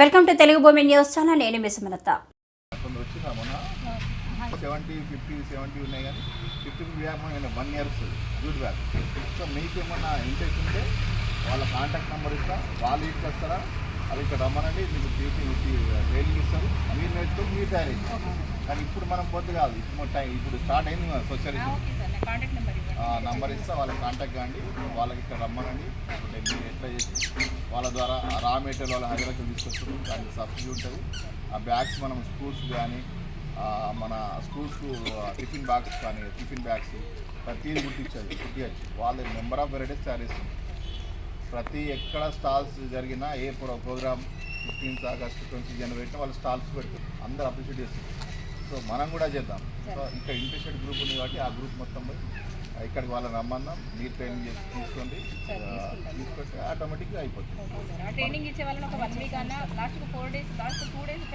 Welcome to Telugu భూమి news channel నేను వచ్చిందా మొన్న సెవెంటీ ఫిఫ్టీ సెవెంటీ ఉన్నాయి కానీ ఫిఫ్టీ బ్యాక్ మన వన్ ఇయర్ వస్తుంది. గుడ్ బ్యాక్ సో మీకు ఏమన్నా ఇంట్రెస్ట్ ఉంటే వాళ్ళ కాంటాక్ట్ నెంబర్ ఇస్తా వాళ్ళు ఇంటికి వస్తారా? అది ఇక్కడ రమ్మనండి మీకు టీచింగ్ ట్రైనింగ్ ఇస్తారు. మీరు నేర్చుకొని మీరు తయారు. కానీ ఇప్పుడు మనం పొద్దు కాదు ఇప్పుడు టైం ఇప్పుడు స్టార్ట్ అయింది కదా సోషలిజం ఓకే సార్. నా కాంటాక్ట్ నెంబర్ ఇస్తా వాళ్ళకి కాంటాక్ట్ కాండి వాళ్ళకి ఇక్కడ రమ్మనండి. ఎట్లా చేసి వాళ్ళ ద్వారా రా మెటీరియల్ వాళ్ళ హైదరాబాద్ తీసుకొస్తారు దానికి సబ్సిడీ ఉంటుంది. ఆ బ్యాగ్స్ మనం స్కూల్స్ కానీ మన స్కూల్స్ టిఫిన్ బ్యాగ్స్ కానీ టిఫిన్ బ్యాగ్స్ ప్రతిదీ గుర్తించదు గుర్తించచ్చు వాళ్ళ నెంబర్ ఆఫ్ వెరైటీస్ తయారు చేస్తుంది ప్రతి ఎక్కడ స్టాల్స్ జరిగినా ఏ pro program fifteenth August twenty జనవరి వాళ్ళు స్టాల్స్ పెడతారు. అందరూ అప్రిషియేట్ చేస్తారు సో మనం కూడా చేద్దాం. సో ఇక్కడ ఇంట్రెస్టెడ్ గ్రూప్ ఉంది కాబట్టి ఆ గ్రూప్ మొత్తం పోయి ఇక్కడికి వాళ్ళని రమ్మన్నాం మీరు ట్రైనింగ్ చేసి తీసుకోండి. తీసుకొస్తే ఆటోమేటిక్గా అయిపోతుంది. ట్రైనింగ్ ఇచ్చే వాళ్ళని ఒక వన్ వీక్ అన్న last four days last two days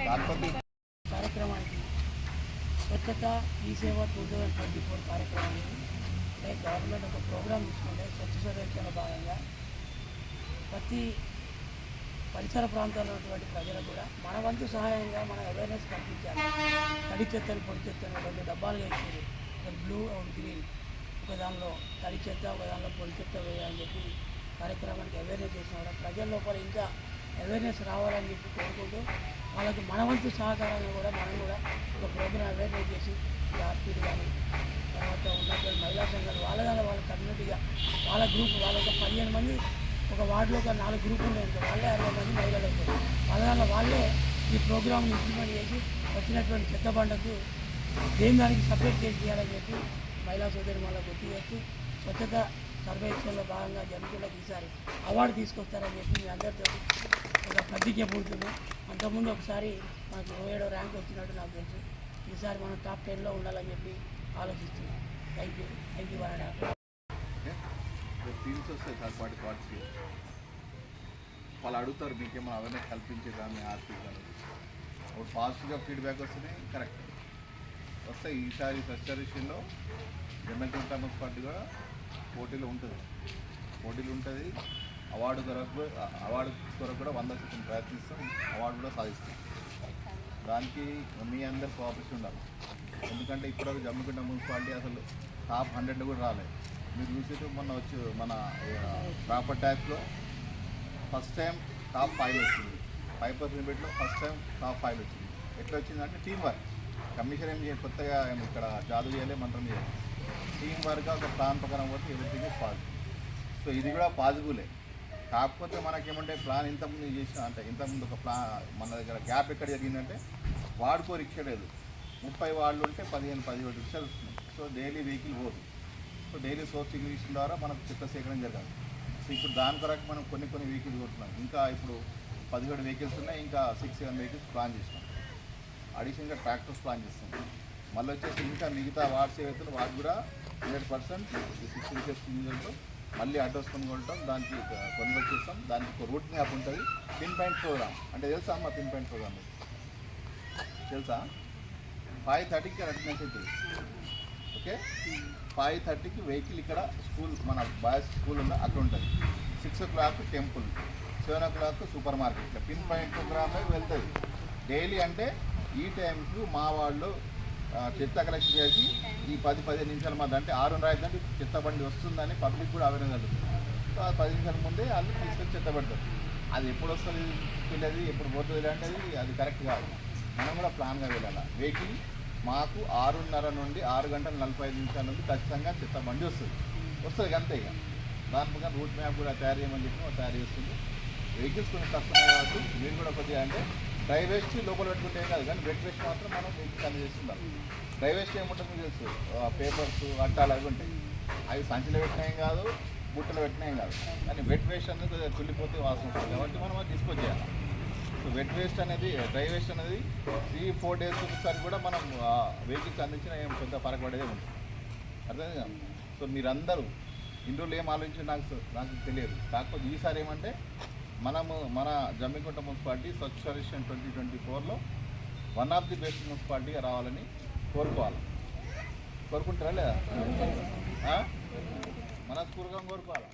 కార్యక్రమానికి స్వచ్ఛత ఈ సేవ టూ థౌజండ్ ట్వంటీ ఫోర్ కార్యక్రమానికి అంటే గవర్నమెంట్ ఒక ప్రోగ్రామ్ తీసుకుంటే స్వచ్ఛ సర్వేక్షణ భాగంగా ప్రతి పరిసర ప్రాంతాల్లో ఉన్నటువంటి ప్రజలకు కూడా మన వంతు సహాయంగా మన అవేర్నెస్ కల్పించాలి. తడి చెత్తను పొడి చెత్తను రెండు ఇచ్చారు ఒకటి బ్లూ ఒకటి గ్రీన్ ఒక తడి చెత్త ఒక పొడి చెత్త వేయాలని చెప్పి కార్యక్రమానికి అవేర్నెస్ చేసిన కూడా ప్రజల లోపల ఇంకా అవేర్నెస్ రావాలని చెప్పి కోరుకుంటూ వాళ్ళకి మన వంతు సహకారంగా కూడా మనం కూడా ఒక ప్రోగ్రామ్ అవేర్నెస్ చేసి ఆర్పీలు కానీ తర్వాత ఉన్నటువంటి మహిళా సంఘాలు వాళ్ళ దాని వాళ్ళ కమ్యూనిటీగా వాళ్ళ గ్రూప్ వాళ్ళ ఒక పదిహేను మంది ఒక వార్డులో ఒక నాలుగు గ్రూపులు ఉన్నాయి వాళ్ళే అరవై మంది మహిళలు అవుతారు వాళ్ళ వాళ్ళే ఈ ప్రోగ్రామ్ని ఇంప్లిమెంట్ చేసి వచ్చినటువంటి చెత్త బండకు దేని దానికి సపరేట్ చేసి చేయాలని చెప్పి మహిళా సోదరి మళ్ళీ గుర్తు చేస్తూ స్వచ్ఛత సర్వేక్షణలో భాగంగా జమికులకు ఈసారి అవార్డు తీసుకొస్తారని చెప్పి మీ అందరితో ఒక ప్రతిజ్ఞ పూడుతున్నాం అంతకుముందు ఒకసారి మనకు ఇరవై ఏడో ర్యాంక్ వచ్చినట్టు నాకు తెలుసు. ఈసారి మనం టాప్ టెన్లో ఉండాలని చెప్పి ఆలోచిస్తున్నాం. Thank you. థ్యాంక్ యూ వరడా టీమ్స్ వస్తాయి పార్టీ వాళ్ళు అడుగుతారు మీకేమో అవన్నీ కల్పించేదా మీ ఆర్పీ పాజిటివ్గా ఫీడ్బ్యాక్ వస్తున్నాయి కరెక్ట్ వస్తాయి ఈసారి స్వచ్ఛ విషయంలో కాంగ్రెస్ పార్టీ కూడా పోటీలో ఉంటుంది. పోటీలు ఉంటుంది. అవార్డు కొరకు అవార్డు కొరకు కూడా వంద శాతం ప్రయత్నిస్తాం. అవార్డు కూడా సాధిస్తాం. దానికి మీ అందరు కోఆపరేషన్ ఉండాలి. ఎందుకంటే ఇప్పుడు జమ్మికుంట మున్సిపాలిటీ అసలు టాప్ హండ్రెడ్ కూడా రాలేదు. మీరు చూసేది మొన్న వచ్చి మన ప్రాపర్ ట్యాక్స్లో ఫస్ట్ టైం టాప్ ఫైవ్ వచ్చింది. ఫైవ్ పర్సెంట్ బెట్లో ఫస్ట్ టైం టాప్ ఫైవ్ వచ్చింది. ఎట్లా వచ్చిందంటే టీం వర్క్. కమిషన్ ఏం చేయాలి? కొత్తగా ఇక్కడ జాదు చేయాలి మంత్రం చేయాలి. టీం వర్క్ ఒక ప్లాన్ ప్రకారం పోతే ఎవ్రీథింగ్ ఇస్ పాజిటివ్ సో ఇది కూడా పాజిబులే. కాకపోతే మనకేమంటే ప్లాన్ ఇంతకుముందు చేసిన అంటే ఇంతకుముందు ఒక ప్లాన్ మన దగ్గర గ్యాప్ ఎక్కడ జరిగిందంటే వాడుకో రిక్షా లేదు. ముప్పై వాళ్ళు ఉంటే పదిహేను పదిహేడు రిక్షాలు వస్తున్నాయి. సో డైలీ వెహికల్ పోదు. సో డైలీ సోర్సింగ్ మిషన్ ద్వారా మనకు చెత్త సేకరణ జరగాలి. సో ఇప్పుడు దాని కొరకు మనం కొన్ని కొన్ని వెహికల్స్ కొడుతున్నాం. ఇంకా ఇప్పుడు పదిహేడు వెహికల్స్ ఉన్నాయి ఇంకా సిక్స్ సెవెన్ వెహికల్స్ ప్లాన్ చేసినాం. అడిషనల్గా ట్రాక్టర్స్ ప్లాన్ చేస్తాం. మళ్ళీ వచ్చేసి ఇంకా మిగతా వార్డ్స్ ఏవైతే వాటి కూడా హండ్రెడ్ పర్సెంట్ సిక్స్ రిక్షాస్ ఇంజన్తో మళ్ళీ అడ్రస్ కొనుక్కుంటాం దానికి కొనుగోలు చేస్తాం. దానికి ఒక రూట్ మ్యాప్ ఉంటుంది. Pin point program. అంటే తెలుసా అమ్మ పిన్ పాయింట్ ప్రోగ్రామ్? తెలుసా? ఫైవ్ థర్టీకి అటెండెన్స్ అవుతుంది ఓకే? ఫైవ్ థర్టీకి వెహికల్ ఇక్కడ స్కూల్ మన బాయ్స్ స్కూల్ ఉన్న అక్కడ ఉంటుంది. Six o'clock temple seven o'clock super market. ఇట్లా పిన్ పాయింట్ ప్రోగ్రామ్లో వెళ్తుంది. డైలీ అంటే ఈ టైంకు మా వాళ్ళు చెత్త కలెక్షన్ చేసి ఈ పది పదిహేను నిమిషాలు మా అంటే ఆరు రాయిద్దంటే చెత్త బండి వస్తుందని పబ్లిక్ కూడా అవేర్నెస్ కలుగుతుంది సో ఆ పది నిమిషాల ముందే వాళ్ళు తీసుకొని చెత్త పెడతారు. అది ఎప్పుడు వస్తుంది వెళ్ళేది ఎప్పుడు పోతుంది అంటే అది కరెక్ట్ కాదు. మనం కూడా ప్లాన్గా వెళ్ళాలి. వెహికల్ మాకు ఆరున్నర నుండి ఆరు గంటల నలభై ఐదు నిమిషాల నుండి ఖచ్చితంగా చెత్త బండి వస్తుంది. వస్తుంది అంతే ఇక. దాని ప్రకారం రూట్ మ్యాప్ కూడా తయారు చేయమని చెప్పి తయారు చేస్తుంది. వెహికల్స్ కొంచెం తక్కువ కాబట్టి మీరు కూడా కొద్దిగా అంటే డ్రై వేస్ట్ లోపల పెట్టుకుంటే ఏం కాదు కానీ వెట్ వేస్ట్ మాత్రం మనం వెహికల్స్ అనేది చేస్తుంటాం. డ్రై వేస్ట్ ఏముంటుంది మీకు తెలుసు పేపర్స్ అట్టాలు అవి ఉంటాయి. అవి సంచిలో పెట్టినాయి ఏం కాదు బుట్టలు పెట్టినాయి ఏం కాదు. కానీ వెట్ వేస్ట్ అనేది కుళ్ళిపోతే వాసన వస్తుంది. కాబట్టి మనం అది డిస్పోజ్ చేయాలి. సో వెట్ వేస్ట్ అనేది డ్రై వేస్ట్ అనేది త్రీ ఫోర్ డేస్ ఒకసారి కూడా మనం వెహికల్స్ అందించిన ఏం పెద్ద పరగబడేదే ఉంటుంది అర్థమైంది? కదా సో మీరందరూ ఇన్ని రోజులు ఏం ఆలోచించారు నాకు నాకు తెలియదు. కాకపోతే ఈసారి ఏమంటే మనము మన Jammikunta municipality Swachh Survekshan twenty twenty ఫోర్లో వన్ ఆఫ్ ది బెస్ట్ మున్సిపాలిటీగా రావాలని కోరుకోవాలి. కోరుకుంటారా లేదా? మన మనస్ఫూర్తిగా కోరుకోవాలి?